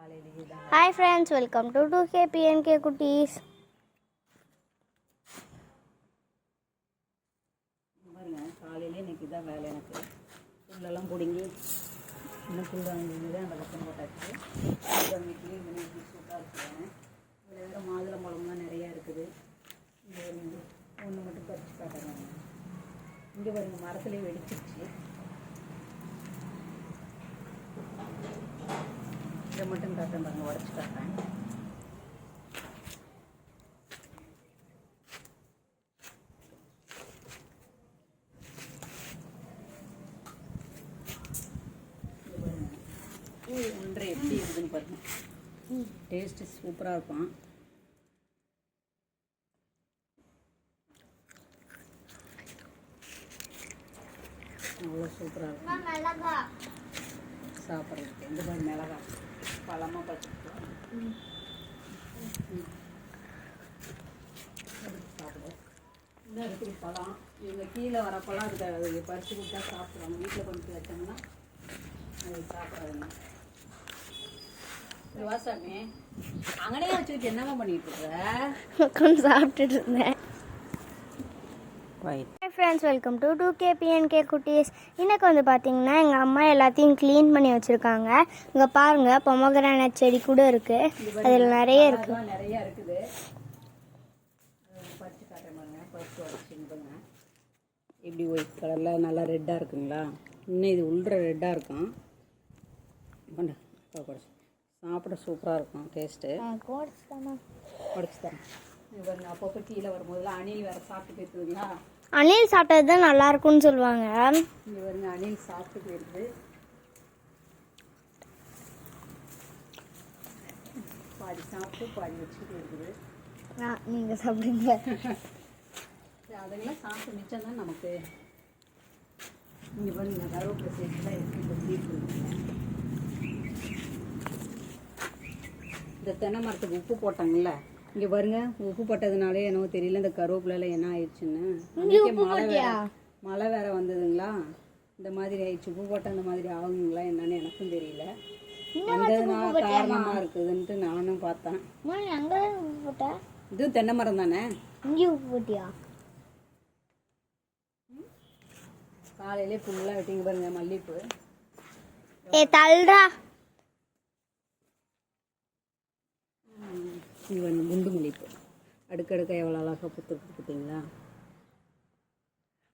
காலையிலேயே hi friends welcome to two K BNK குட்டீஸ் பாருங்க காலையிலே இன்னைக்கு இதான் வேலை எனக்கு. புல்லெல்லாம் பிடிங்கி இன்னும் புல் வாங்கி அந்த பக்கம் போட்டாச்சு. புல் க்ளீன் பண்ணி சூப்பராக இருக்குங்க இதில் வேறு மாதுளம்பழம்லாம் நிறையா இருக்குது. இங்கே ஒன்று மட்டும் பறித்து காட்டுறாங்க. இங்கே பாருங்க மரத்துலேயே வெடிச்சிருச்சு. இதை மட்டும் காட்டுறேன் பாருங்க உடச்சி காட்டுறேன். ஒன்றரை எப்படி இருக்குதுன்னு பாருங்க. டேஸ்ட்டு சூப்பராக இருக்கும். அவ்வளோ சூப்பராக இருக்கும். சாப்பிட்றதுக்கு. எந்த மாதிரி மிளகா. பழமாக சாப்பிடுவோம் இன்னும் இருக்குது பழம். இவங்க கீழே வர பழம் அதுக்கு அது பறித்து கொடுத்தா சாப்பிடுவாங்க. வீட்டில் கொண்டு போய் வச்சோம்னா அது சாப்பிடாதுங்க. வாசாமி அங்கனே வச்சுக்கிட்டு என்னமா பண்ணிட்டு இருக்க? உட்காந்து சாப்பிட்டுட்டு இருந்தேன். Hi friends welcome to two K BNK குட்டீஸ் இன்னைக்கு வந்து பார்த்தீங்கன்னா எங்கள் அம்மா எல்லாத்தையும் க்ளீன் பண்ணி வச்சுருக்காங்க. இங்கே பாருங்கள் பொமோகிரானட் செடி கூட இருக்குது அதில் நிறைய இருக்குது நிறைய இருக்குது இப்படி ஒயிட் கலரில் நல்லா ரெட்டாக இருக்குங்களா? இன்னும் இது உள்ள ரெட்டாக இருக்கும் சாப்பிட சூப்பராக இருக்கும் டேஸ்ட்டு உடச்சி தரேன். அப்பப்போ கீழே வரும்போதெல்லாம் அணில் வேறு சாப்பிட்டு போயிருக்குதுங்களா? அணில் சாப்பிட்டது தான் நல்லா இருக்கும்னு சொல்லுவாங்க. இங்கே பாருங்க அணில் சாப்பிட்டு போயிருக்குது பாதி சாப்பிட்டு பாதி வச்சுட்டு இருக்குது. நீங்கள் சாப்பிடுங்க. அதெல்லாம் சாப்பிட்டு மிச்சம் தான் நமக்கு. இங்கே பாருங்க கருவேப்பிலை சேர்த்துலாம் இருக்குங்க இந்த தென்னை மரத்துக்கு உப்பு போட்டாங்கல்ல இங்கே பாருங்க உப்பு போட்டதுனாலே என்னவோ தெரியல இந்த கருவேப்பிலையில என்ன ஆயிடுச்சுன்னு. அன்னைக்கே மழை வேற மழை வேற வந்ததுங்களா? இந்த மாதிரி ஆயிடுச்சு உப்பு போட்ட அந்த மாதிரி ஆகுங்களா என்னன்னு எனக்கும் தெரியல. வந்ததுனால காரணமாக இருக்குதுன்ட்டு நானும் பார்த்தேன். அங்கே உப்பு போட்டா? இது தென்னை மரம் தானே? இங்கேயும் உப்பு போட்டியா? காலையிலே ஃபுல்லாக வெட்டிங்க பாருங்க மல்லிகைப்பூ ஏ தள்ளுறா வந்து குண்டு மல்லிகைப்பூ அடுக்கடுக்க எவ்வளோ அழகாக புத்துருக்கு பார்த்தீங்களா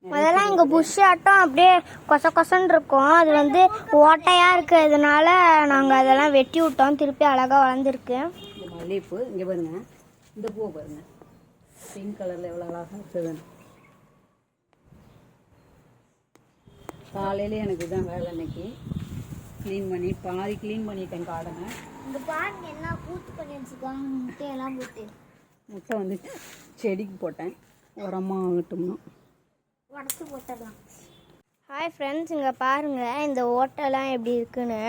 அதெல்லாம் இங்கே புஷ் ஆட்டம் அப்படியே கொச கொசன்னு இருக்கும். அது வந்து ஓட்டையாக இருக்கிறதுனால நாங்கள் அதெல்லாம் வெட்டி விட்டோம். திருப்பி அழகாக வளர்ந்துருக்கு. இந்த மல்லிகைப்பூ இங்கே பாருங்க. இந்த பூவை பாருங்க. பிங்க் கலரில் எவ்வளோ அழகாக இருக்குதுன்னு காலையிலே எனக்கு இதான் வேலை இன்னைக்கு. க்ளீன் பண்ணி பாதி க்ளீன் பண்ணிட்டேன் காடனை. இந்த பாருங்க என்ன பூத்து பண்ணி வச்சுருக்காங்க. முட்டையெல்லாம் போட்டு. முட்டை வந்து செடிக்கு போட்டேன். உரமாக ஆகட்டும்னா. உடச்சி போட்டுடலாம். ஹாய் ஃப்ரெண்ட்ஸ் இங்கே பாருங்கள் இந்த ஓட்டெல்லாம் எப்படி இருக்குன்னு.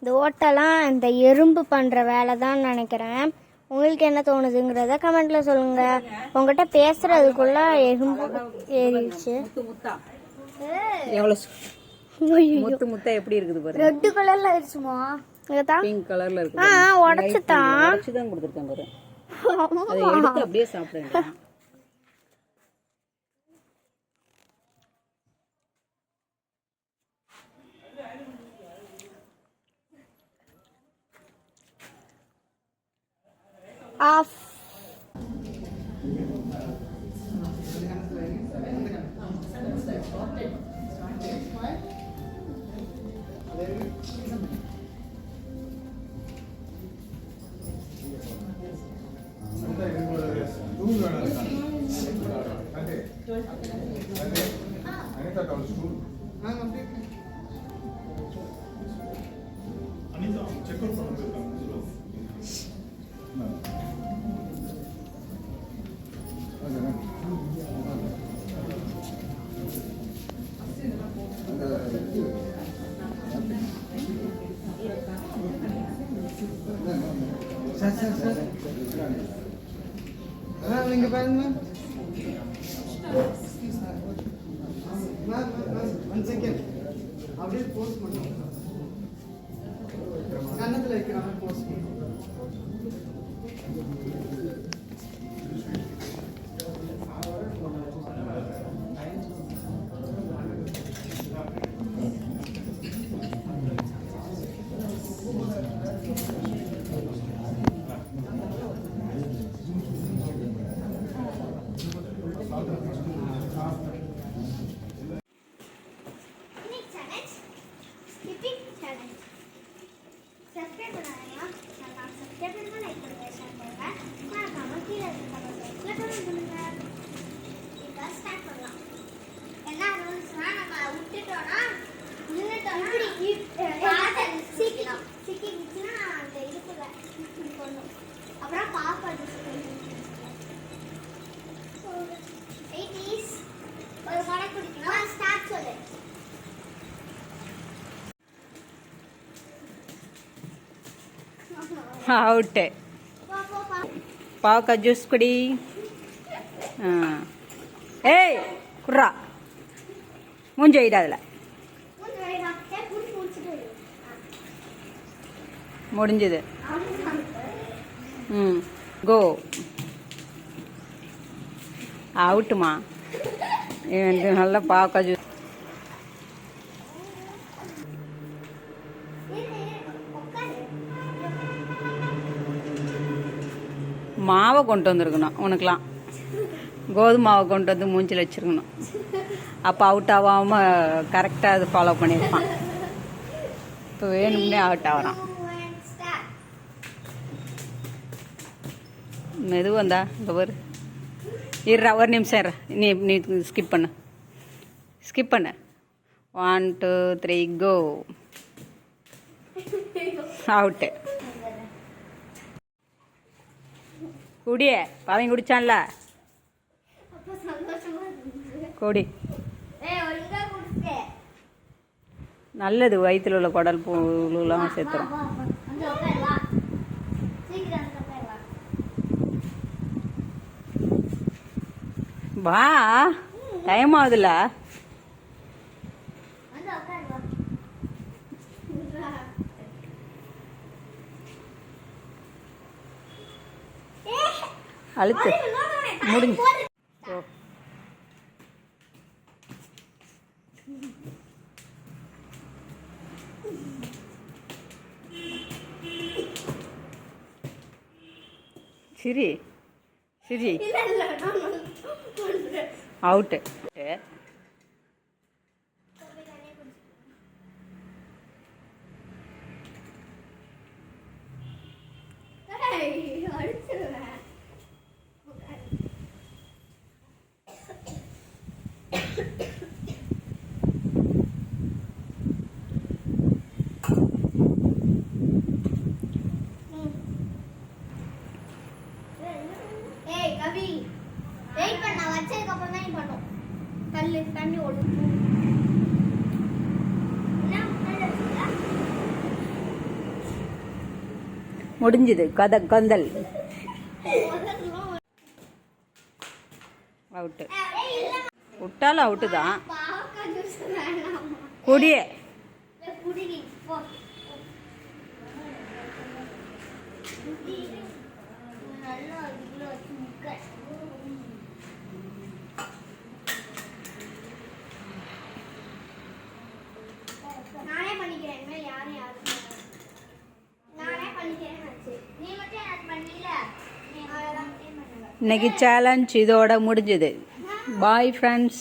இந்த ஓட்டெல்லாம் இந்த எறும்பு பண்ணுற வேலை தான் நினைக்கிறேன். உங்களுக்கு என்ன தோணுதுங்கிறத கமெண்ட்டில் சொல்லுங்கள் உங்கள்கிட்ட பேசுகிறதுக்குள்ளே எறும்பு ஏறிடுச்சு. எவ்வளோ முத்து. முத்தா எப்படி இருக்குது பாருங்க ரெட்டு கலரில் ஆயிடுச்சுமா? பிங்க் கலர்ல இருக்கு ஆ உடச்சி தான் உடச்சி தான் கொடுத்துருக்கேன் பாரு. அதை எடுத்து அப்படியே சாப்பிடுங்க ஆஃப். அனிதா செக் அவுட் பண்ண போயிருக்காங்க சார் சார் சார் அதான் இங்கே பாருங்க pose பண்ணுவோம் கன்னத்தில் வைக்கிற மாதிரி போஸ் பண்ணுவோம் ஜூஸ் குடி. ஆ. ஏய் குர்ரா மூஞ்சி வைடா அதில். முடிஞ்சது. ம் கோ. அவுட்டுமா. எனக்கு நல்லா பாவக்காய் ஜூஸ் மாவை கொண்டு வந்திருக்கணும் உனக்கெலாம் கோதுமை மாவை கொண்டு வந்து மூஞ்சில் வச்சிருக்கணும். அப்போ அவுட் ஆகாமல் கரெக்டாக அது ஃபாலோ பண்ணியிருப்பான். இப்போ வேணும்னே அவுட் ஆகிறான். மெது வந்தா இந்த ஒரு இருறா ஒரு நிமிஷம் இருறா நீ நீ ஸ்கிப் பண்ணு. ஸ்கிப் பண்ணு. One two three go out குடியே Pavan குடிச்சான்ல. குடி. நல்லது வயிற்றுல உள்ள குடல் புழுலாம் சேர்த்துரும் வா. டைம் ஆகுதுல்ல. அழுத்து முடிஞ்சு ஓ. சிரி சிரி அவுட்டு முடிஞ்சுது. கத கந்தல். அவுட்டு விட்டாலும் அவுட்டு தான். குடிய. juice இன்றைக்கி இன்னைக்கு சேலஞ்ச் இதோட முடிஞ்சுது. Bye friends